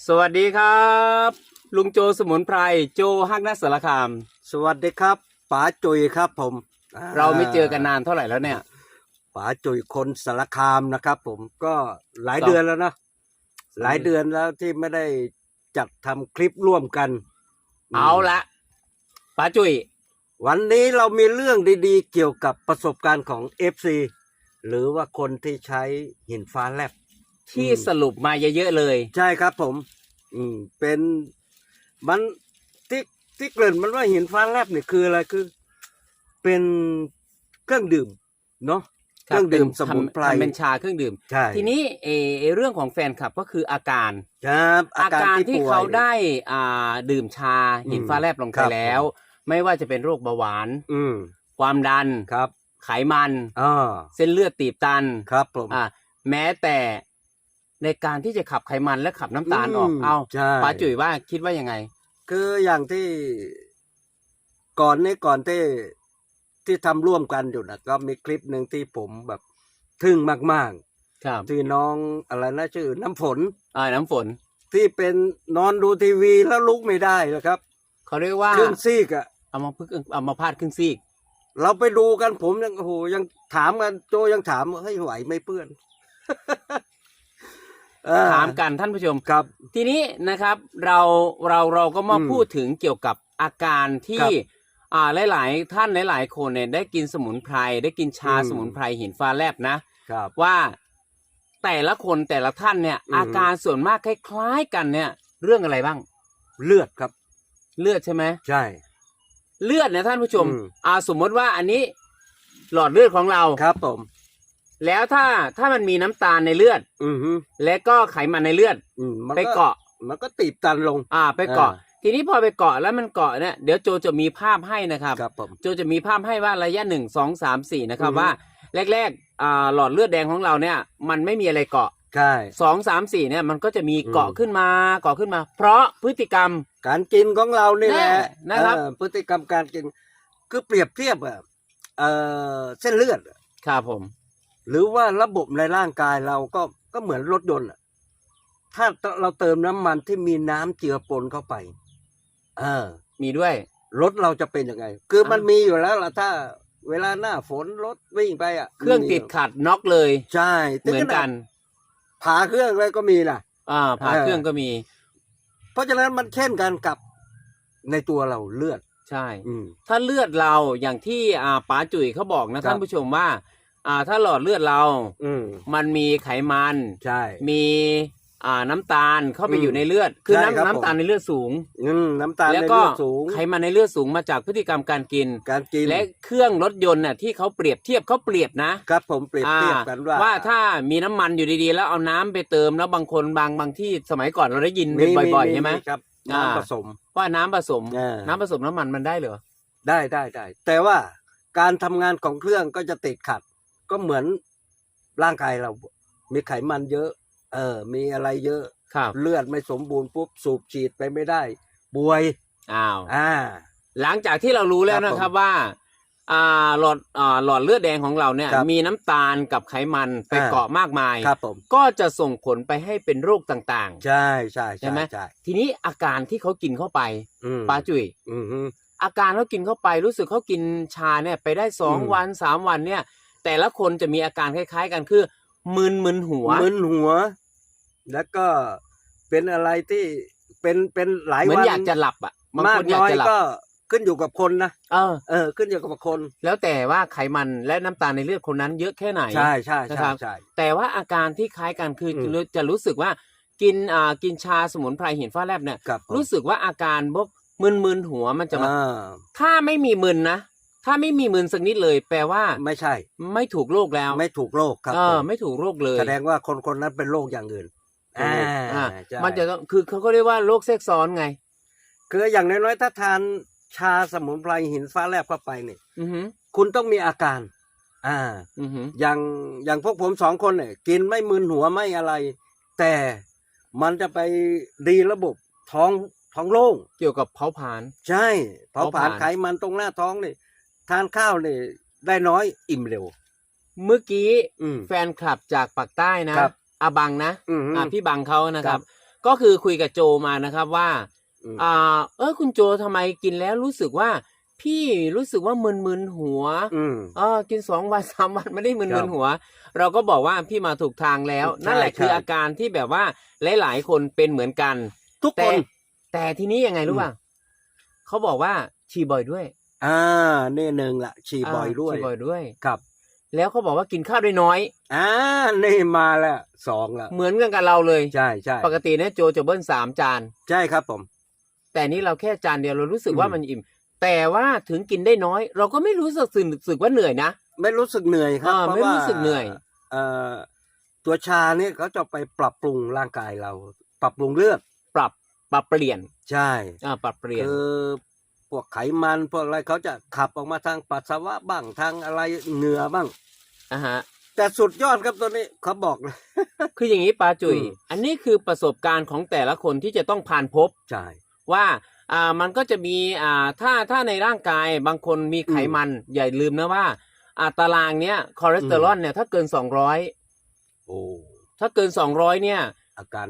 สวัสดีครับ ลุงโจสมุนไพรโจฮักนักสารคาม สวัสดีครับป๋าจุยครับผมอ่เราไม่เจอกันนานเท่าไหร่แล้วเนี่ย ป๋าจุยคนสารคามนะครับ ผมก็หลายครับ เดือนแล้วนะหลายเดือนแล้วที่ไม่ได้จัดทำคลิปร่วมกันเอาละป้าจุยวันนี้เรามีเรื่องดีๆ เกี่ยวกับประสบการณ์ของ FC หรือว่าคนที่ใช้หินฟ้าแลบ ที่อืมสรุปมาเยอะๆเลย ใช่ครับผม อืม เป็นมันที่ที่เกริ่นมันว่าหินฟ้าแลบเนี่ยคืออะไรคือ เป็นเครื่องดื่ม เนาะเครื่องดื่มสมุนไพรทำทำเป็นชาเครื่องดื่มใช่ทีนี้เออเรื่องของแฟนคลับก็คืออาการครับอาการที่ป่วยเขาได้อ่าดื่มชาหินอืมฟ้าแลบลงไปครับแล้ว ไม่ว่าจะเป็นโรคเบาหวาน อืมความดันครับ ไขมันอ่าเส้นเลือดตีบตันครับผมอ่าแม้แต่ ในการที่จะขับไขมันและขับน้ำตาลออกมเอาใช่ ป้าจุ๋ยว่าคิดว่ายังไง คืออย่างที่ก่อนนี้ก่อนที่ที่ทำร่วมกันอยู่นะก็มีคลิปหนึ่งที่ผมแบบทึ่งมากครับๆที่น้องอะไรนะชื่อน้ำฝนอ่าน้ำฝนที่เป็นนอนดูทีวีแล้วลุกไม่ได้นะครับเขาเรียกว่า ครึ่งซีกอะเอามาพึกเอามาพาดครึ่งซีก เราไปดูกันผมยังโอ้โหยังถามกันโจยังถามว่าเฮ้ยไหวไหม่เพื่อนเออถามกันท่านผู้ชม ครับ ทีนี้นะครับเราเราเราก็มาอืมพูดถึงเกี่ยวกับอาการที่ครับอ่าหลาย ๆ ท่านหลาย ๆ คนเนี่ยได้กินสมุนไพรได้กินชาอืม สมุนไพรหินฟ้าแลบนะ ครับ ว่าแต่ละคนแต่ละท่านเนี่ย อืม อาการส่วนมากคล้ายๆกันเนี่ย เรื่องอะไรบ้าง เลือดครับ เลือดใช่ไหมใช่ เลือดเนี่ยท่านผู้ชมอืม อ่าสมมติว่าอันนี้ หลอดเลือดของเรา ครับผม แล้วถ้าถ้ามันมีน้ำตาลในเลือด อือฮึและก็ไขมันในเลือด อืมมันไปเกาะ มันก็ตีบตันลง อ่า ไปเกาะ อ่าทีนี้พอไปเกาะแล้วมันเกาะเนี่ยเดี๋ยวโจจะมีภาพให้นะครับ ครับผม โจจะมีภาพให้ว่าระยะหนึ่งสองสามสี่นะครับอือฮึ ว่าแรกๆอ่าหลอดเลือดแดงของเราเนี่ย มันไม่มีอะไรเกาะใช่ สองสามสี่เนี่ยมันก็จะมีเกาะอืม ขึ้นมาเกาะขึ้นมา เพราะพฤติกรรม การกินของเรานี่แหละแน่นะครับ เออพฤติกรรมการกิน คือเปรียบเทียบอะเอ่อเส้นเลือดครับผม หรือว่าระบบในร่างกายเราก็ก็เหมือนรถยนต์อะถ้าเราเติมน้ำมันที่มีน้ำเจือปนเข้าไป เออ มีด้วยรถเราจะเป็นยังไง คือมันอ่ามีมีอยู่แล้วล่ะถ้าเวลาหน้าฝนรถวิ่งไปอะ เครื่องมีติดขัดน็อกเลย ใช่เหมือนกันผ่าเครื่องอะไรก็มีนะอ่าผ่าเออเครื่องก็มี เพราะฉะนั้นมันเช่นกันกับในตัวเราเลือด ใช่อืมถ้าเลือดเราอย่างที่อ่าป๋าจุ๋ยเขาบอกนะครับท่านผู้ชมว่า อ่า ถ้าหลอดเลือดเรา อืมมันมีไขมัน ใช่ มีอ่าน้ำตาลเข้าไปอืมอยู่ในเลือด คือใช่ครับน้ำน้ำตาลผม ในเลือดสูง อืมน้ำตาลแล้วในก็เลือดสูงไขมันในเลือดสูงมาจากพฤติกรรมการกิน การกินและเครื่องรถยนต์น่ะที่เขาเปรียบเทียบเขาเปรียบนะครับผมเปรียบเทียบกันว่าว่าถ้ามีน้ำมันอยู่ดีๆ แล้วเอาน้ำไปเติมแล้วบางคนบางบางที่สมัยก่อนเราได้ยินเป็นบ่อยๆใช่ไหม ครับอ่า น้ำผสมว่าน้ำผสม อ่าน้ำผสมน้ำมันมันได้เหรอ ได้ได้ได้แต่ว่าการทำงานของเครื่องก็จะติดขัด ก็เหมือนร่างกายเรา มีไขมันเยอะ เออ มีอะไรเยอะ ครับ เลือดไม่สมบูรณ์ปุ๊บสูบฉีดไปไม่ได้ป่วย อ้าว อ่า หลังจากที่เรารู้แล้วครับนะครับว่า อ่า หลอด อ่า หลอดเลือดแดงของเราเนี่ย ครับมีน้ำตาลกับไขมันไปอ่า เกาะมากมาย ครับผม ก็จะส่งผลไปให้เป็นโรคต่าง ใช่ใช่ใช่ไหม ใช่ๆ ทีนี้อาการที่เขากินเข้าไปอืมปาจุยอืมฮึอาการเขากินเข้าไปรู้สึกเขากินชาเนี่ยไปได้สองอืม วันสามวันเนี่ย แต่ละคนจะมีอาการคล้าย ๆ กันคือมึนมึนหัว มึนหัว แล้วก็เป็นอะไรที่เป็นเป็นหลายเหมือนวันอยากจะหลับอะบางมาคกนอยากน้อยจะหลับก็ขึ้นอยู่กับคนนะเออ เออ ขึ้นอยู่กับคน แล้วแต่ว่าไขมันและน้ำตาลในเลือดคนนั้นเยอะแค่ไหน ใช่ใช่นะใช่ครับใช่ แต่ว่าอาการที่คล้ายกันคืออมจะรู้สึกว่ากินอ่ากินชาสมุนไพรหินฟ้าแลบเนี่ย ครับผมรู้สึกว่าอาการพวกมึนมึนๆหัวมันจะมา อ่าถ้าไม่มีมึนนะ ถ้าไม่มีมึนสักนิดเลยแปลว่าไม่ใช่ ไม่ถูกโรคแล้วไม่ถูกโรคครับเอผอมไม่ถูกโรคเลย แสดงว่าคนคนนั้นเป็นโรคอย่างอื่นอ่าอ่าอ่าใช่มันจะต้องคือเขาก็เรียกว่าโรคแทรกซ้อนไง คืออย่างน้อยๆถ้าทานชาสมุนไพรหินฟ้าแลบเข้าไปเนี่ยอือหือคุณต้องมีอาการ อ่าอือหืออย่างอย่างพวกผมสองคนเนี่ยกินไม่มึนหัวไม่อะไร แต่มันจะไปดีระบบท้องท้องโล่งเกี่ยวกับเผาผลาญใช่ เผาเผาผผลาลาญญไขมันตรงหน้าท้องนี่ ทานข้าวนี่ได้น้อยอิ่มเร็ว เมื่อกี้อืม แฟนคลับจากปากใต้นะครับอาบังนะอืมอ่าพี่บังเขานะครับก็คือคุยกับโจมานะครับว่า อืม อ่า เออคุณโจทำไมกินแล้วรู้สึกว่า พี่รู้สึกว่ามึนๆหัว อืม เออกินสองวันสามวันไม่ได้มึครันบๆหัว เราก็บอกว่าพี่มาถูกทางแล้ว ใช่นั่นแหละคือใช่ อาการที่แบบว่าหลาย ๆ คนเป็นเหมือนกัน ทุกแต่คนแต่ทีนี้ยังไงรู้อืมป่ะเขาบอกว่าฉี่บ่อยด้วย อ่านี่หนึ่งละฉี่บ่อยด้วยฉี่บ่อยด้วย ครับ แล้วเขาบอกว่ากินข้าวได้น้อย อ่านี่มาแล้วสองละเหมือนกันกับเราเลยใช่ใช่ปกติเนี่ยโจจะเบิ้ลสามจาน ใช่ครับผม แต่นี่เราแค่จานเดียวเรารู้สึกอืมว่ามันอิ่ม แต่ว่าถึงกินได้น้อย เราก็ไม่รู้สึกสึกสึกว่าเหนื่อยนะไม่รู้สึกเหนื่อยครับอ่าเพราะไม่ว่ารู้สึกเหนื่อยเอ่อตัวชาเนี่ยเขาจะไปปรับปรุงร่างกายเรา ปรับปรุงเลือดปรับปรับเปลี่ยน ใช่อ่าปรับเปลี่ยนคือ พวกไขมันพวกอะไรเขาจะขับออกมาทางปัสสาวะบ้างทางอะไรเหงื่อบ้างอ่าฮะ แต่สุดยอดครับตัวนี้เขาบอกเลย คืออย่างนี้ปาจุยอืม อันนี้คือประสบการณ์ของแต่ละคนที่จะต้องผ่านพบ ใช่ ว่าอ่ามันก็จะมีอ่าถ้าถ้าในร่างกายบางคนมีไขมัน อย่าลืมนะว่าอ่าตารางเนี้ยคอเลสเตอรอลเนี่ยถ้าเกินสองร้อยโอ้ถ้าเกินสองร้อยเนี่ยอาการ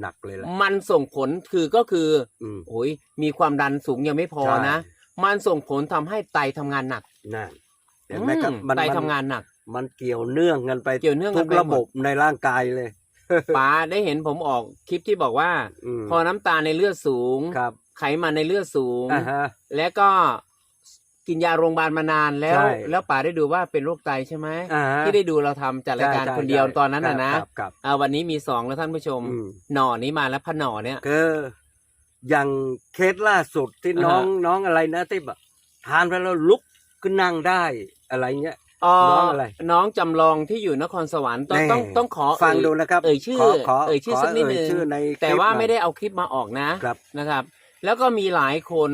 หนักเลยแหละ มันส่งผลคือก็คืออืมโอ้ยมีความดันสูงยังไม่พอนะ ใช่ มันส่งผลทำให้ไตทำงานหนักนั่นเห็นไหมครับอืมันไตมันทำงานหนัก มันเกี่ยวเนื่องกันไปเกี่ยวเนื่องกันทุกไปหมด ระบบในร่างกายเลย ป๋าได้เห็นผมออกคลิปที่บอกว่า อืมพอน้ำตาลในเลือดสูง ครับไขมันในเลือดสูง อ่าฮะ แล้วก็ กินยาโรงพยาบาลมานานแล้ว ใช่แล้วป๋าได้ดูว่าเป็นโรคไตใช่ไหมอ่าฮะที่ได้ดูเราทำจัดรายการใช่คนเดียวใช่ตอนนั้นน่ะนะครับครับ อ่าวันนี้มีสองแล้วท่านผู้ชม อืม หน่อนี้มาแล้วพะหน่อเนี่ย คืออย่างเคสล่าสุดที่น้องอ่าฮะ น้องอะไรนะที่แบบทานไปแล้วลุกขึ้นนั่งได้อะไรเงี้ย อ๋อน้องอะไรน้องจำลองที่อยู่นครสวรรค์ต้องแน่ ต้องต้องขอฟังเอ่ย ดูนะครับเอ่ยชื่อขขเอ่ยชื่อสักนิดนึงเชื่อในแต่คลิปว่าหน่อยไม่ได้เอาคลิปมาออกนะ ครับ นะครับแล้วก็มีหลายคน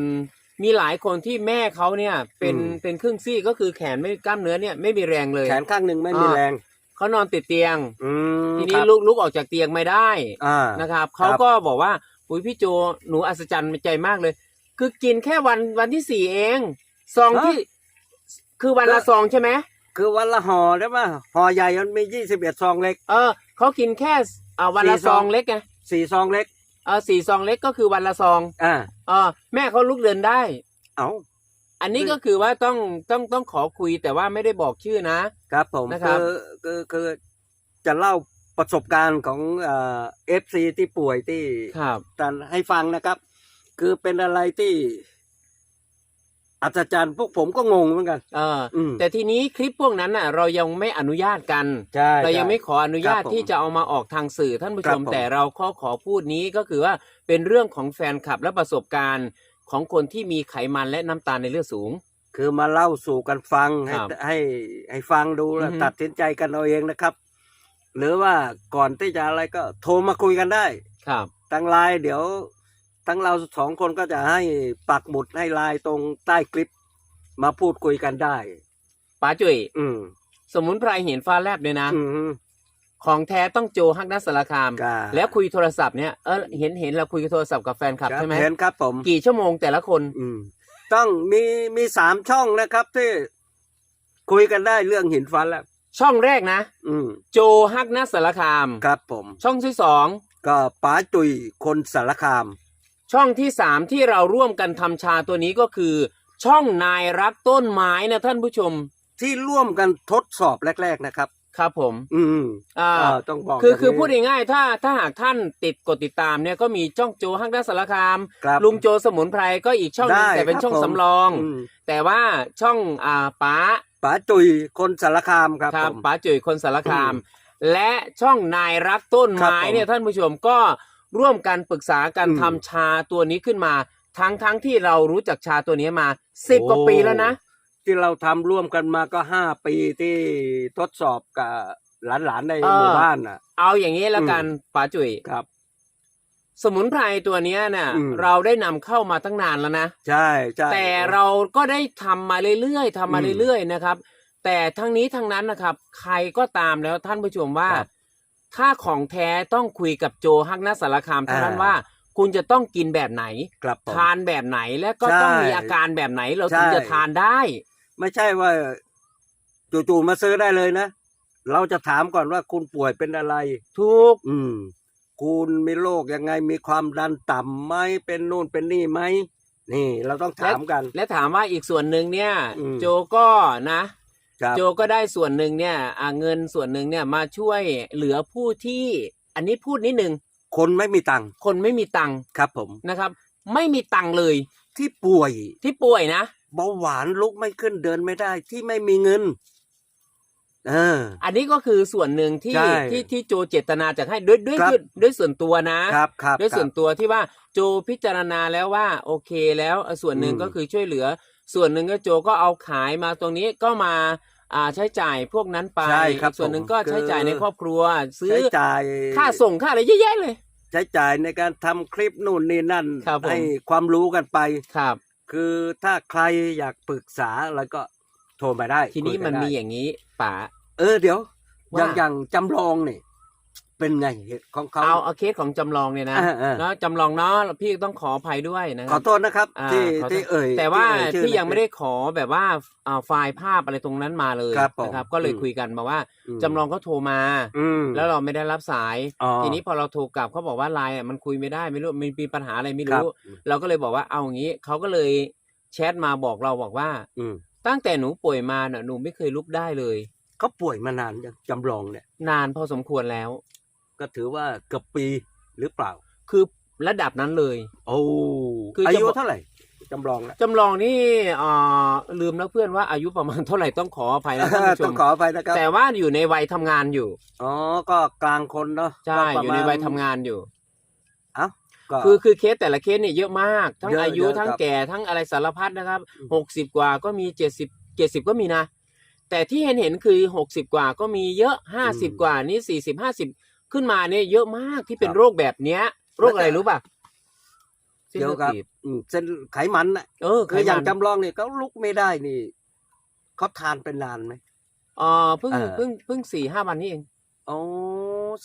มีหลายคนที่แม่เขาเนี่ย เป็นอืม เป็นครึ่งซี่ก็คือแขนไม่กล้ามเนื้อเนี่ยไม่มีแรงเลย แขนข้างหนึ่งไม่มีอ่า แรง เขานอนติดเตียง อืมทีคนี้รับลุกลุกออกจากเตียงไม่ได้อ่า นะครับ เขาก็บอกว่าอุ้ยพี่โจหนูอัศจรรย์ใจมากเลย คือกินแค่วันวันที่สี่เองซองฮะ ที่ คือวันละก็ซองใช่ไหมคือวันละห่อได้ป่ะห่อใหญ่มันมียี่สิบเอ็ดซองเล็ก เออเขากินแค่อ่าวันละสี่ซซออง งเล็กไงสี่ซองเล็ก เออสี่ซองเล็กก็คือวันละซองอ่าเออแม่เขาลุกเดินได้ เอาอันนี้อืมก็คือว่าต้องต้องต้องขอคุยแต่ว่าไม่ได้บอกชื่อนะ ครับผมนะครับคือคือคือจะเล่าประสบการณ์ของเอฟซีที่ป่วยที่ครับตันให้ฟังนะครับ คือเป็นอะไรที่ อัศจรรย์พวกผมก็งงเหมือนกันเอออืมแต่ทีนี้คลิปพวกนั้นน่ะ เรายังไม่อนุญาตกันใช่เรายังใช่ไม่ขออนุญาตครับผมที่จะเอามาออกทางสื่อท่านผู้ครัชบมผมแต่เราขอขอพูดนี้ก็คือว่าเป็นเรื่องของแฟนคลับและประสบการณ์ของคนที่มีไขมันและน้ำตาลในเลือดสูง คือมาเล่าสู่กันฟังให้ครับให้ให้ฟังดูแล้วอือฮึตัดสินใจกันเอาเองนะครับ หรือว่าก่อนที่จะอะไรก็โทรมาคุยกันได้ ครับทางไลน์เดี๋ยว ทั้งเราสองคนก็จะให้ปักหมุดให้ไลน์ตรงใต้คลิปมาพูดคุยกันได้ ป๋าจุ๋ยอืมสมุนไพรเห็นฟ้าแลบเนี่ยนะ อืม ของแท้ต้องโจฮักนัสสารคามก็แล้วคุยโทรศัพท์เนี่ยเออเห็นเห็นเราคุยโทรศัพท์กับแฟนคลับครับใช่ไหมเห็นครับผม กี่ชั่วโมงแต่ละคน อืม ต้องมีมีสามช่องนะครับที่คุยกันได้เรื่องหินฟันแล้วช่องแรกนะ อืม โจฮักนัสสารคาม ครับผม ช่องที่สองก็ป๋าจุยคนสารคาม ช่องที่สามที่เราร่วมกันทำชาตัวนี้ก็คือ ช่องนายรักต้นไม้นะท่านผู้ชมที่ร่วมกันทดสอบแรก ๆนะครับ ครับผม อืมอ่าอ่าต้องบอกคือย่างคือนี้พูดง่ายๆถ้าถ้าหากท่านติดกดติดตามเนี่ยก็มีช่องโจฮักนัสสารคามครับลุงโจสมุนไพรก็อีกช่องหนึงได้แต่เป็นครับช่องผมสำรองอืมแต่ว่าช่องอ่าป๋าป๋าจุยคนสารคามครับครับผมป๋าจุ๋ยคนสารคามอืและช่องนายรักต้นไม้ครับผมเนี่ยท่านผู้ชมก็ ร่วมกันปรึกษากันอืม ทำชาตัวนี้ขึ้นมา ทั้งทั้งที่เรารู้จักชาตัวนี้มาสิบกว่าโอ้ปีแล้วนะ ที่เราทำร่วมกันมาก็ห้าปีที่ทดสอบกับหลานๆในเออ หมู่บ้านน่ะ เอาอย่างนี้แล้วกันป๋าจุ๋ยครับ สมุนไพรตัวเนี้ยเนี่ยอืม เราได้นำเข้ามาตั้งนานแล้วนะ ใช่ใช่ แต่เราก็ได้ทำมาเรื่อยๆทำมาอืมเรื่อยๆนะครับ แต่ทั้งนี้ทั้งนั้นนะครับ ใครก็ตามแล้วท่านผู้ชมว่าครับ ถ้าของแท้ต้องคุยกับโจฮักนัสสารคามเท่านั้นอ่าว่าคุณจะต้องกินแบบไหนครับผมทานแบบไหนและก็ใช่ต้องมีอาการแบบไหนเราถึงใช่จะทานได้ ไม่ใช่ว่าจู่ๆมาซื้อได้เลยนะ เราจะถามก่อนว่าคุณป่วยเป็นอะไร ทุกอืม คุณมีโรคยังไงมีความดันต่ำไหมเป็นนู่นเป็นนี่ไหมนี่ เราต้องถามกัน และถามว่าอีกส่วนหนึ่งเนี่ยอืมโจก็นะครับ โจก็ได้ส่วนหนึ่งเนี่ยอ่าเงินส่วนหนึ่งเนี่ยมาช่วยเหลือผู้ที่ อันนี้พูดนิดนึงคนไม่มีตังค์คนไม่มีตังค์ครับผมนะครับ ไม่มีตังค์เลยที่ป่วยที่ป่วยนะเบาหวานลุกไม่ขึ้นเดินไม่ได้ที่ไม่มีเงินเอออันนี้ก็คือส่วนหนึ่งที่ใช่ที่ที่โจเจตนาจะให้ด้วยด้วยครับด้วยด้วยส่วนตัวนะครับครับด้วยส่วนครับตัวที่ว่าโจพิจารณาแล้วว่า โอเคแล้วเอ่อส่วนหนึ่งอืมก็คือช่วยเหลือ ส่วนหนึ่งก็โจก็เอาขายมาตรงนี้ก็มาอ่าใช้จ่ายพวกนั้นไป ใช่ครับอีกส่วนหนึ่งผมก็ใช้จ่ายคือในครอบครัว ซื้อใช้จ่าย ค่าส่งค่าอะไรเยอะแยะเลย ใช้จ่ายในการทำคลิปนู่นนี่นั่น ครับผม ให้ความรู้กันไป ครับ คือถ้าใครอยากปรึกษาแล้วก็โทรมาได้ทีนี้คุยกัมันมีได้อย่างนี้ป๋า เออเดี๋ยวว่าอย่างอย่างจำลองนี่ เป็นไงเหตุของเขา เอาเอาเคสของจำลองเนี่ยนะอ่าอ่าเนาะจำลองเนาะพี่ต้องขออภัยด้วยนะคขอรับ โทษนะครับ อ่าที่ขอโทษ ที่เอ่ยแต่ว่าที่เอ่ยชื่อพี่ยังในไม่ได้ขอแบบว่าอ่าไฟล์ภาพอะไรตรงนั้นมาเลยครับผมนะครับ ก็เลยอืม คุยกันมาว่าอืมจำลองก็โทรมา อืม แล้วเราไม่ได้รับสาย อ๋อทีนี้พอเราโทรกลับเขาบอกว่าไลน์อะมันคุยไม่ได้ไม่รู้มันมีปัญหาอะไรไม่ครัรู้บเราก็เลยบอกว่าเอาอย่างนี้เขาก็เลยแชทมาบอกเราบอกว่า อืมตั้งแต่หนูป่วยมาเน่ะหนูไม่เคยลุกได้เลย เขาป่วยมานานยังจำลองเนี่ยนานพอสมควรแล้ว ก็ถือว่าเกือบปีหรือเปล่า คือระดับนั้นเลย โอ้คือจะอายุบอกเท่าไหร่จำลองนะจำลองนี่อ่าลืมแล้วเพื่อนว่าอายุประมาณเท่าไหร่ต้องขออภัยนะท่านผู้ชต้องมขออภัยนะครับแต่ว่าอยู่ในวัยทำงานอยู่อ๋อก็กลางคนเนาะใช่ก็ประอยู่มาณในวัยทำงานอยู่เอ้าก็คือคือเคสแต่ละเคสเนี่ยเยอะมาก ทั้งเยอะอายุเยอะทั้งครับแก่ทั้งอะไรสารพัดนะครับอืมหกสิบกว่าก็มีเจ็ดสิบเจ็ดสิบก็มีนะ แต่ที่เห็นเห็นคือหกสิบกว่าก็มีเยอะห้าสิบกว่านี่สี่สิบห้าสิบ ขึ้นมาเนี่ยเยอะมากที่เป็นโรคแบบเนี้ย โรคอะไรรู้ป่ะเส้นเกี่ยเลืวอดกับตีบอืมเส้นไขมันน่ะเออคืออย่างไขมันจำลองเนี่ยเขาลุกไม่ได้นี่เขาทานเป็นนานไหม เออเพิ่งเออเพิ่งเพิ่งสี่ห้าวันนี้เองอ๋อ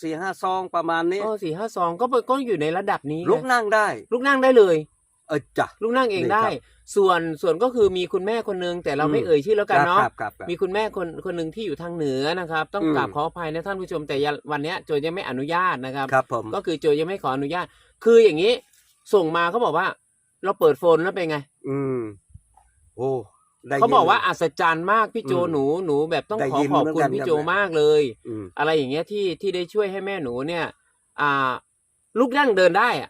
สี่ห้าซองประมาณนี้ เออสี่ห้าซองก็ก็อยู่ในระดับนี้ลุกนั่งได้ ลุกนั่งได้เลยเออจ้ะลุกนั่งเองนี่ได้ครับส่วนส่วนก็คือมีคุณแม่คนนึง แต่เราไม่อืมเอ่ยชื่อแล้วกันเนาะครับครับครับมีคุณแม่คนคนหนึ่งที่อยู่ทางเหนือนะครับ ต้องอืมกราบขออภัยนะท่านผู้ชมแต่ยังวันเนี้ยโจยังไม่อนุญาตนะครับครับผมก็คือโจยังไม่ขออนุญาต คืออย่างนี้ ส่งมาเขาบอกว่า เราเปิดโฟนแล้วเป็นไง อืม โอ้ได้เขาบอกยินว่าอัศจรรย์มากพี่โจอืมหนูหนูแบบต้องได้ขอยินขอบเหมือนคุณกันพี่ครับโจมากเลยอืมอะไรอย่างเงี้ยที่ที่ได้ช่วยให้แม่หนูเนี่ย อ่าลุกนั่งเดินได้อะ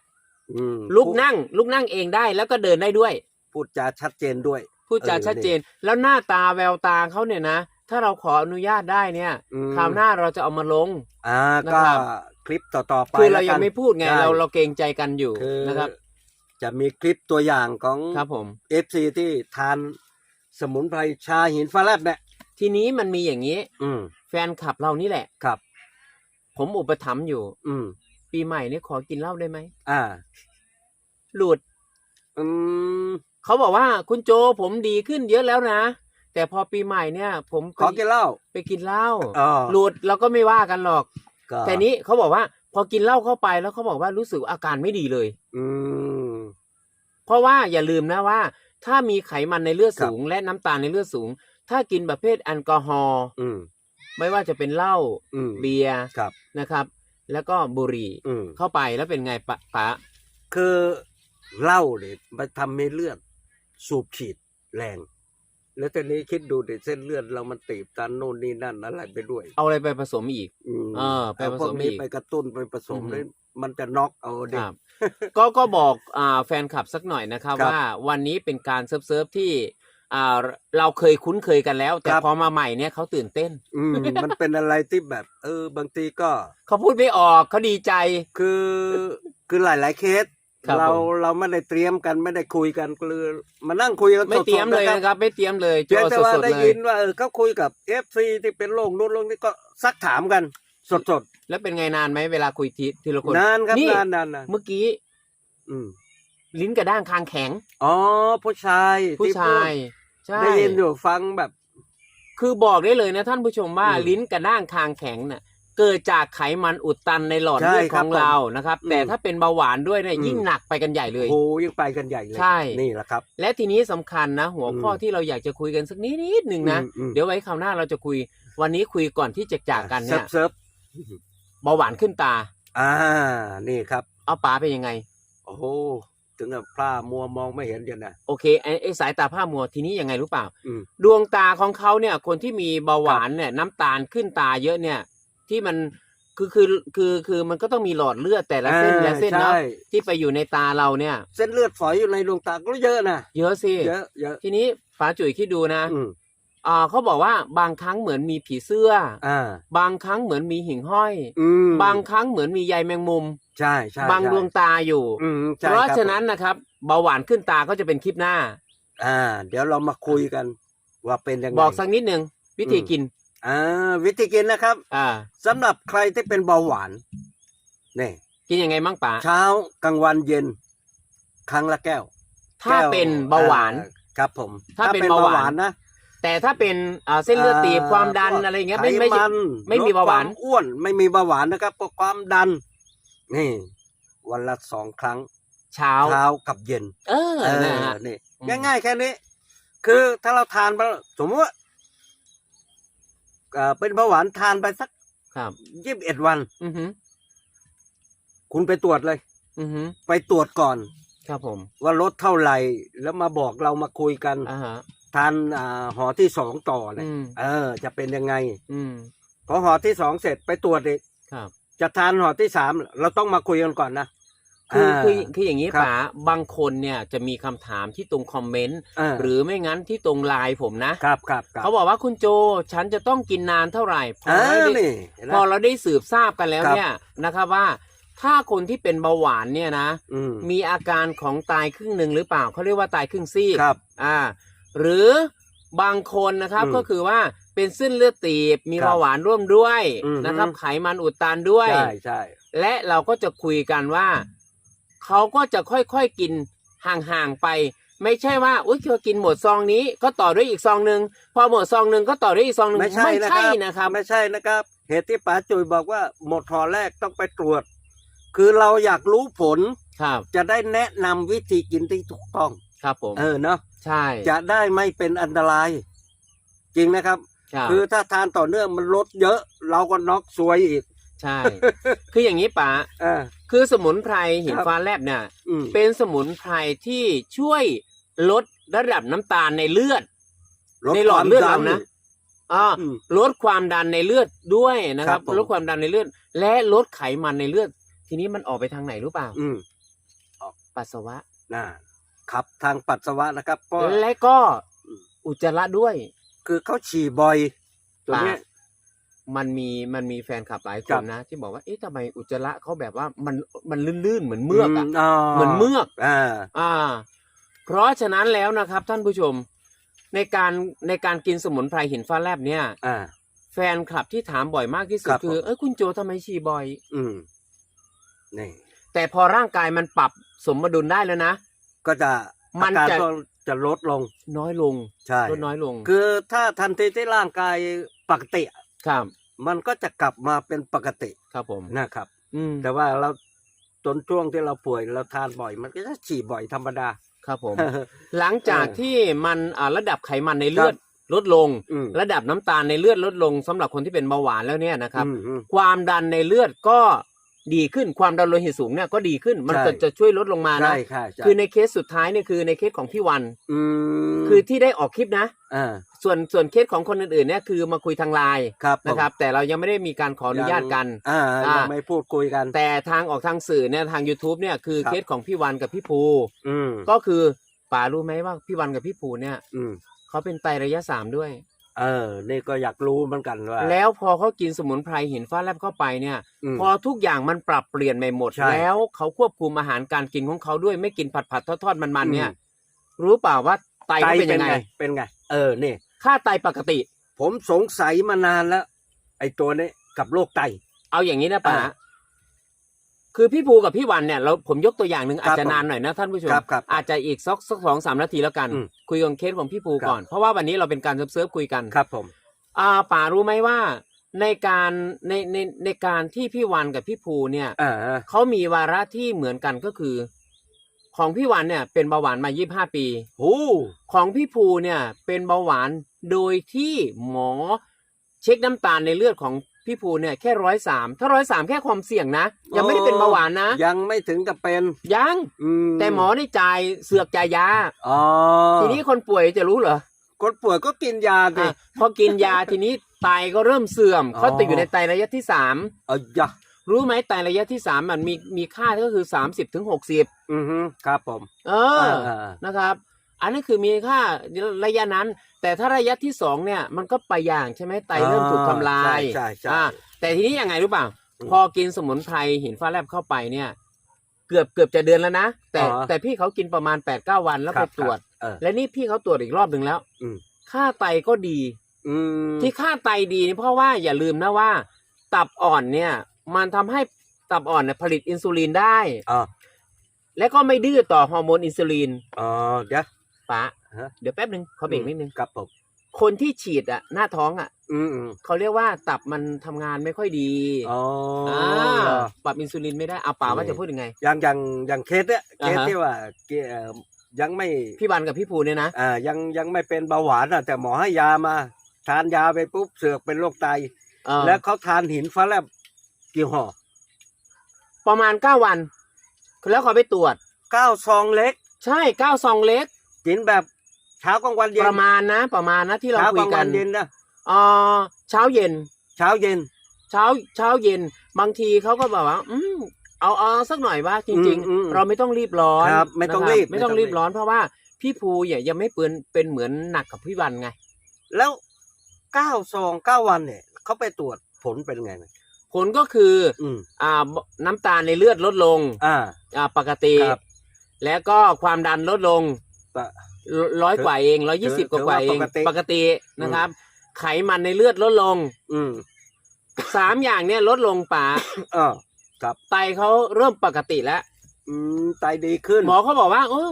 อืมลุกนั่ง ลุกนั่งเองได้แล้วก็เดินได้ด้วย พูดจาชัดเจนด้วย พูดจาเออชัดเจน แล้วหน้าตาแววตาเขาเนี่ยนะ ถ้าเราขออนุญาตได้เนี่ยอืม คราวหน้าเราจะเอามาลง อ่านะก็ครับ คลิปต่อๆไปคือเราแล้วยักังนไม่พูดไงใช่เราเราเกรงใจกันอยู่คือนะครับ จะมีคลิปตัวอย่างของ ครับผม เอฟซีที่ทานสมุนไพรชาหินฟ้าแลบเนี่ย ทีนี้มันมีอย่างนี้ อืม แฟนคลับเรานี่แหละ ครับ ผมอุปถัมภ์อยู่ อืม ปีใหม่นี้ขอกินเหล้าได้ไหมอ่า หลุด อืมเขาบอกว่าคุณโจผมดีขึ้นเยอะแล้วนะ แต่พอปีใหม่เนี่ย ผมขอกินเหล้าไปกินเหล้าอ๋อหลุดเราก็ไม่ว่ากันหรอก ก็แต่นี้เขาบอกว่า พอกินเหล้าเข้าไปแล้วเขาบอกว่ารู้สึกอาการไม่ดีเลย อืมเพราะว่าอย่าลืมนะว่า ถ้ามีไขมันในเลือดครับสูง และน้ำตาลในเลือดสูง ถ้ากินประเภทแอลกอฮอล์อืม ไม่ว่าจะเป็นเหล้าอืมเบียร์ครับ นะครับ แล้วก็บุหรี่อืมเข้าไปแล้วเป็นไงปะปะคือเหล้าเนี่ยมันทำให้เลือดสูบฉีดแรง แล้วตอนนี้คิดดูดิเส้นเลือดเรามันตีบตันโน่นนี่นั่นอะไรไปด้วยเอาอะไรไปผสมอีกอืมเออไปผสมเอาพวกนี้อีกไปกระตุ้นไปผสมอือฮึ เลยมันจะน็อกเอาคเด็ก รับ ก็ก็บอกอ่าแฟนคลับสักหน่อยนะครับครับ ว่าวันนี้เป็นการเซิร์ฟเซิร์ฟที่ อ่าเราเคยคุ้นเคยกันแล้ว แต่ครับ พอมาใหม่เนี่ยเขาตื่นเต้น อืม มันเป็นอะไรที่แบบ เออบางทีก็ เขาพูดไม่ออกเขาดีใจ คือคือหลาย ๆ เคส ครับเราผม เราไม่ได้เตรียมกันไม่ได้คุยกันก็เลยมานั่งคุยกันไม่เตรียมสดๆเลยนะนะครับ ไม่เตรียมเลยโจเพียงแต่ว่าสดๆได้เลยิยนว่าเออเขาคุยกับเอฟซีที่เป็นโรคนู้นโรคนี้ก็ซักถามกัน สดแล้วเป็นไงนานไหมเวลาคุยทีทีละคน ๆนานครับนี่ นานนานนานเมื่อกี้อืมลิ้นกระด้างคางแข็ง อ๋อผู้ชายผู้ที่พูชาดย ใช่ได้ยินอยู่ฟังแบบ คือบอกได้เลยนะท่านผู้ชมว่าอืมลิ้นกระด้างคางแข็งเนี่ยเกิดจากไขมันอุดตันในหลอดใช่เลือดคขรับองเรานะครับอืมแต่ถ้าเป็นเบาหวานด้วยเนี่ยอืม ยิ่งหนักไปกันใหญ่เลยโหยังไปกันใหญ่เลยใช่ นี่แหละครับ และทีนี้สำคัญนะ หัวข้ออืมที่เราอยากจะคุยกันสักนิดนิดหนึ่งนะอืมอืมเดี๋ยวไว้คราวหน้าเราจะคุย วันนี้คุยก่อนที่จะจากกันเนี่ยเซิร์ฟเบาหวานขึ้นตาอ่า นี่ครับ เอาป๋าเป็นยังไง โอ้โห ถึงกับพร่ามัวมองไม่เห็นกันนะ โอเคไอ้ไอ้สายตาผ้ามัวทีนี้ยังไงรู้เปล่า อืม ดวงตาของเขาเนี่ยคนที่มีเบาหวานเนี่ยน้ำตาลขึ้นตาเยอะเนี่ย ที่มันคือคือคือคือมันก็ต้องมีหลอดเลือดแต่ละเส้นละเส้นเนาะใช่ที่ไปอยู่ในตาเราเนี่ย เส้นเลือดฝอยอยู่ในดวงตาก็เยอะนะเยอะสิ เยอะเยอะทีนี้ป๋าจุ๋ยคิดดูนะ อืม อ่าเขาบอกว่าบางครั้งเหมือนมีผีเสื้อ อ่า บางครั้งเหมือนมีหิ่งห้อย อืมบางครั้งเหมือนมีใยแมงมุม ใช่ใช่บางใช่ดวงตาอยู่ อืมใช่เพราะคบฉะนั้นนะครับเบาหวานขึ้นตาก็จะเป็นคลิปหน้า อ่า เดี๋ยวเรามาคุยกัน ว่าเป็นยังไง บอกสักนิดหนึ่งวิธีอืม กิน อ่าวิธีกินนะครับอ่า สำหรับใครที่เป็นเบาหวานนี่กินยังไงมั่งป๋าเช้ากลางวันเย็น ครั้งละแก้วถ้าแก้วเป็นเบาหวาน อ่ครับผมถ้าเป็นเบาหวาน นะ แต่ถ้าเป็นอ่าเส้นเลือดตีบอ่ความดันอะไรเงี้ยไม่ไม่ไขมันไม่มีเบาหวาน ลดคอ้วนไม่มีเบาหวานนะครับก็ความดัน นี่ วันละสองครั้งเช้า เช้ากับเย็น เออเออนะฮะ นี่อืม ง่าย ๆ แค่นี้ คือถ้าเราทานไปสมมติว่าเอ่อเป็นเบาหวานทานไปสักครับ ยี่สิบเอ็ดวัน อือหือคุณไปตรวจเลย อือหือไปตรวจก่อน ครับผมว่าลดเท่าไหร่ แล้วมาบอกเรามาคุยกัน อ่าฮะ ทานอ่าหอที่สองต่อเลยอืม เออ จะเป็นยังไงอืมพอหอที่สองเสร็จไปตรวจอีกครับ จะทานหอที่สามเราต้องมาคุยกันก่อนนะคืออ่าคือคืออย่างนี้ครับ ป๋าบางคนเนี่ยจะมีคำถามที่ตรงคอมเมนต์าหรือไม่งั้นที่ตรงไลน์ผมนะ ครับครับครับเขาบอกว่าคุณโจฉันจะต้องกินนานเท่าไหร่พออ่าเราได้นี่เห็นไหม พอเราได้สืบทราบกันแล้วครับ เนี่ยนะครับว่า ถ้าคนที่เป็นเบาหวานเนี่ยนะ อืมมีอาการของตายครึ่งหนึ่งหรือเปล่าเขาเรียกว่าตายครึ่งซีกครับ อ่า หรือบางคนนะครับอืมก็คือว่าเป็นเส้นเลือดตีบมีครับเบาหวานร่วมด้วยอืมนะครับ ไขมันอุดตันด้วย ใช่ใช่และเราก็จะคุยกันว่า เขาก็จะค่อยๆกินห่างๆไป ไม่ใช่ว่าอุ้ยเขากินหมดซองนี้ ก็ต่อด้วยอีกซองหนึ่งพอหมดซองหนึ่งก็ต่อด้วยอีกซองหนึ่งไม่ใช่นะใช่ครับนะครับ ไม่ใช่นะครับ เหตุที่ป๋าจุยบอกว่าหมดหอแรกต้องไปตรวจ คือเราอยากรู้ผลครับจะได้แนะนำวิธีกินที่ถูกต้อง ครับผม เออเนาะ ใช่ จะได้ไม่เป็นอันตราย จริงนะครับครับ คือถ้าทานต่อเนื่องมันลดเยอะ เราก็น็อกซวยอีก ใช่ คืออย่างนี้ป๋าอ่าคือสมุนไพรหินครับฟ้าแลบเนี่ยอืมเป็นสมุนไพรที่ช่วยลดระดับน้ำตาลในเลือดลดในหลอดเลือดเราควมนะอ่าอืมลดความดันในเลือดด้วยนะครับครับผมลดความดันในเลือด และลดไขมันในเลือด ทีนี้มันออกไปทางไหนรู้เปล่าอืมปัสสาวะน่ะ ขับทางปัสสาวะนะครับ ก็และก็อืมอุจจาระด้วย คือเขาฉี่บ่อยตัวเนี้ยมันมีมันมีแฟนคลับหลายคครันบนะ ที่บอกว่าเอ๊ะทำไมอุจจาระเขาแบบว่ามันมันลื่นๆเหมือนเมือกอะาเหมือนเมือกอ่าอ่า เพราะฉะนั้นแล้วนะครับ ท่านผู้ชม ในการในการกินสมุนไพรหินฟ้าแลบเนี่ยอ่าแฟนคลับที่ถามบ่อยมากที่สุดครับคือผมเอ้ยคุณโจทำไมฉี่บ่อย อืมนี่แต่พอร่างกายมันปรับสมดุลได้แล้วนะ ก็จะมัอานการจะ ก็จะลดลงน้อยลงใช่ ลดน้อยลงคือถ้าทันทีที่ร่างกายปกติ ครับมันก็จะกลับมาเป็นปกติครับผมนะครับ อืมแต่ว่าเราจนช่วงที่เราป่วยเราทานบ่อย มันก็จะฉี่บ่อยธรรมดา ครับผม หลังจากเออที่มันอ่าระดับไขมันในเลือดลดลง อืมระดับน้ำตาลในเลือดลดลงสำหรับคนที่เป็นเบาหวานแล้วเนี่ยนะครับ อืมอืมความดันในเลือดก็ ดีขึ้นความดันโลหิตสูงเนี่ยก็ดีขึ้นมันใช่ก็จะช่วยลดลงมานะใช่ค่ะใช่คือในเคสสุดท้ายเนี่ยคือในเคสของพี่วันอืมคือที่ได้ออกคลิปนะอ่าส่วนส่วนเคสของคนอื่นๆเนี่ยคือมาคุยทางไลน์ครับผมนะครับ แต่เรายังไม่ได้มีการขออนุญาตกันอ่าอ่ายัยังไม่พูดคุยกัน แต่ทางออกทางสื่อเนี่ยทาง YouTube เนี่ยคือครับเคสของพี่วันกับพี่ภูอืมก็คือป๋ารู้ไหมว่าพี่วันกับพี่ภูเนี่ยอืมเขาเป็นไตระยะสามด้วย เออ นี่ก็อยากรู้เหมือนกันว่า แล้วพอเขากินสมุนไพรหินฟ้าแลบเข้าไปเนี่ยมพอทุกอย่างมันปรับเปลี่ยนไปหมด ใช่แล้วเขาควบคุมอาหารการกินของเขาด้วยไม่กินผัดผัดทอดทอดๆมันๆเนี่ย อืมรู้เปล่าว่าไตไตเขาเป็นเป็ยันงไงไง เป็นไง เออ นี่ ค่าไตปกติ ผมสงสัยมานานแล้ว ไอ้ตัวนี้กับโรคไต เอาอย่างนี้นะป๋าอ่า คือพี่ภูกับพี่วันเนี่ยเราผมยกตัวอย่างหนึ่งครับอาจจะนานหน่อยนะท่านผู้ชมครับครับอาจจะอีกสักสักสองสามนาทีแล้วกัน อืมคุยกันเคสของพี่ภูครับ ก่อน เพราะว่าวันนี้เราเป็นการเซิร์ฟๆคุยกันครับผม อ่าป๋ารู้ไหมว่าในการในในในการที่พี่วันกับพี่ภูเนี่ยอ่าเขามีวาระที่เหมือนกันก็คือ ของพี่วันเนี่ยเป็นเบาหวานมา25ปี โอ้ของพี่ภูเนี่ยเป็นเบาหวานโดยที่หมอเช็คน้ำตาลในเลือดของ พี่ภูเนี่ยแค่ร้อยสามถ้าร้อยสามแค่ความเสี่ยงนะ ยังไม่ได้เป็นเบาหวานนะ ยังไม่ถึงกับเป็นยังอืมแต่หมอได้จ่ายเสือกจ่ายยาอ๋อทีนี้คนป่วยจะรู้เหรอคนป่วยก็กินยาดิอะพอกินยาทีนี้ไตก็เริ่มเสื่อมอ๋อเขาติดอยู่ในไตระยะที่สามเอายะรู้ไหมไตระยะที่สามมันมีมีค่าก็คือสามสิบถึงหกสิบอือฮึครับผม เอออ่านะครับ อันนั้นคือมีค่าระยะนั้น แต่ถ้าระยะที่สองเนี่ยมันก็ไปอย่างใช่ไหมไตเริ่มถูกทำลายใช่ใช่อ่าใช่แต่ทีนี้ยังไงรู้ป่ะอืมพอกินสมุนไพรหินฟ้าแลบเข้าไปเนี่ย เกือบเกือบจะเดือนแล้วนะแต่อ๋อแต่พี่เขากินประมาณแปดเก้าวันแล้วคไปรับตรวจครับเออและนี่พี่เขาตรวจอีกรอบหนึ่งแล้วอืมค่าไตก็ดีอืมที่ค่าไตดีนี่เพราะว่าอย่าลืมนะว่า ตับอ่อนเนี่ย มันทำให้ตับอ่อนเนี่ยผลิตอินซูลินได้อ๋อและก็ไม่ดื้อต่อฮอร์โมนอินซูลินอ๋อเดี๋ยว ปะฮะ เดี๋ยวแป๊บหนึ่งขอเบรกนิดนึงครับผมคนที่ฉีดอะหน้าท้องอะอืมอืมเขาเรียกว่าตับมันทำงานไม่ค่อยดีอ๋ออ่าเหรอ ปรับอินซูลินไม่ได้เอาป่าว่าอืมจะพูดยังไง อย่างอย่างอย่างเคสเนี่ยเคอ่าสฮะ ที่ว่าเกเอ่อยังไม่พี่บันกับพี่ภูเนี่ยนะ อ่ายังยังไม่เป็นเบาหวานอะ แต่หมอให้ยามาทานยาไปปุ๊บเสือกเป็นโรคไต เออแล้วเขาทานหินฟ้าแลบกี่ห่อประมาณเก้าวัน แล้วเขาไปตรวจ เก้าซองเล็ก ใช่เก้าซองเล็ก กินแบบเช้ากลางวันเย็นประมาณนะ ประมาณนะที่เราเช้าคุกยลางกัวันนเย็นนะเออเช้าเย็น เช้าเย็น เช้าเช้าเย็น บางทีเขาก็บอกว่า อืมเอาเอาสักหน่อยว่าจริง อืมอืมๆ เราไม่ต้องรีบร้อนครับไม่ต้องนะครีบไม่ต้องไม่ต้องรีรีบบ ร้อนเพราะว่าพี่ภูเนี่ยยังไม่เปืนเป็นเหมือนหนักกับพี่บันไง แล้วเก้าซองเก้าวันเนี่ยเขาไปตรวจผลเป็นไงเนี่ยผลก็คืออืมอ่าน้ำตาลในเลือดลดลงอ่า อ่าปกติ ครับ แล้วก็ความดันลดลง ปะร้อยกว่าเองร้อยยี่สิบกถือว่าเองถือว่าปกติปกตินะครับ ไขมันในเลือดลดลง อืมสามอย่างเนี่ยลดลงป่าอ่าครับไตเขาเริ่มปกติแล้วอืมไตดีขึ้น หมอเขาบอกว่าเออ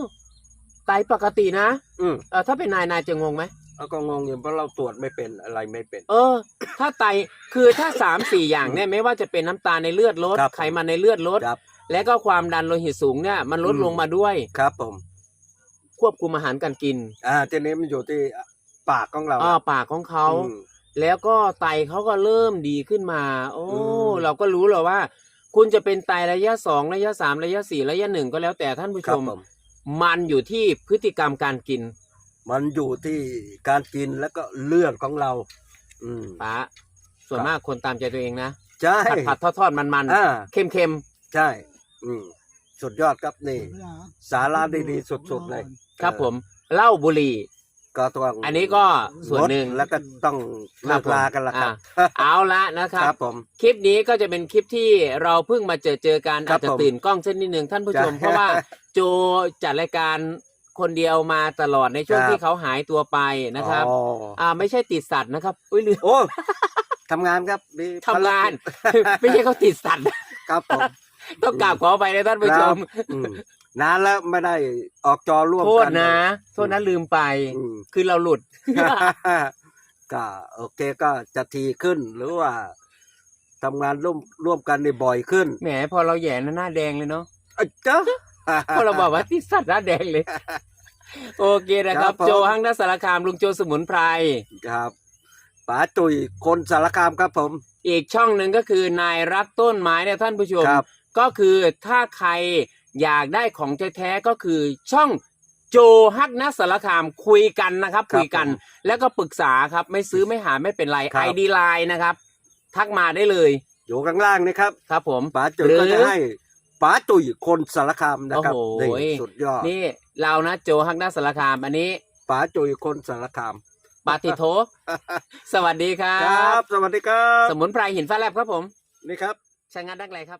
ไตปกตินะ อืมเออถ้าเป็นนายนายจะงงไหมแล้วก็งงอยู่เพราะเราตรวจไม่เป็นอะไรไม่เป็น เออ ถ้าไตคือถ้าสามสี่อย่างเนี่ยไม่ว่าจะเป็นน้ำตาลในเลือดลดครับไขมันในเลือดลดครับและก็ความดันโลหิตสูงเนี่ย มันลดอืมลงมาด้วยครับผม ควบคุมอาหารการกินอ่าทีนี้มันอยู่ที่ปากของเราอ่าปากของเขาอืม แล้วก็ไตเขาก็เริ่มดีขึ้นมา โอ้อืม เราก็รู้แล้วว่า คุณจะเป็นไตระยะสองระยะสามระยะสี่ระยะหนึ่งก็แล้วแต่ท่านผู้คชรับม ผมมันอยู่ที่พฤติกรรมการกินมันอยู่ที่การกินแล้วก็เลือดของเรา อืม ป้าส่วนครับ มากคนตามใจตัวเองนะใช่ผัดผัดทอดทอดมันมันอ่า เค็มเค็มใช่ อืม สุดยอดครับนี่ สาระดีๆสุดๆเลยๆครับเออผมเหล้าบุหรี่ก็ต้องอันนี้ก็ส่วนหนึ่งงดแล้วก็ต้องเลิกลากันละครับอ่าเอาละนะคครัรับบผมคลิปนี้ก็จะเป็นคลิปที่เราเพิ่งมาเจอเจอกันครัอาบจจะผมตื่นกล้องเส้นนิดนึงท่านผู้ชมใช่เพราะว่าโจจัดรายการคนเดียวมาตลอดในช่วงครับที่เขาหายตัวไปนะครับอ๋ออ่าไม่ใช่ติดสัตว์นะครับอุ้ยลืมโอ้ทำงานครับมีทำงานภารกิจไม่ใช่เขาติดสัตว์ครับผม ต้องกราบขอไปนะท่านผู้ชมอืมนานแล้วไม่ได้ออกจอร่วมโทษกันนะโทษนะลืมไป อืม คือเราหลุด ก็โอเคก็จะทีขึ้น หรือว่าทำงานร่วมร่วมกันในบ่อยขึ้นแหมพอเราแหย่หน้าแดงเลยเนาะอะจ๊ะพอเราบอกว่าติดสัตว์หน้าแดงเลย โอเคนะครับ ครับผม โจฮังนัสสารคามลุงโจสมุนไพร ครับป๋าตุยคนสารคามครับผม อีกช่องหนึ่งก็คือนายรักต้นไม้เนี่ยท่านผู้ชม ครับ ก็คือถ้าใครอยากได้ของแท้ๆก็คือช่องโจฮักนัสสารคามคุยกันนะครับครับคุยกันผมแล้วก็ปรึกษาครับไม่ซื้อไม่หาไม่เป็นไรครัไอบดีไลน์นะครับ ทักมาได้เลย อยู่ข้างล่างนะครับ ครับ ผมป๋าตุยหรือก็จะให้ป๋าตุยคนสารคามนะครับโอ้โหนี่สุดยอดนี่เรานะโจฮักนัสสารคามอันนี้ป๋าตุยคนสารคามปาติโท สวัสดีครัครับบสวัสดีครับ สมุนไพรหินฟ้าแลบครับผม นี่ครับใช้งานได้เลยครับ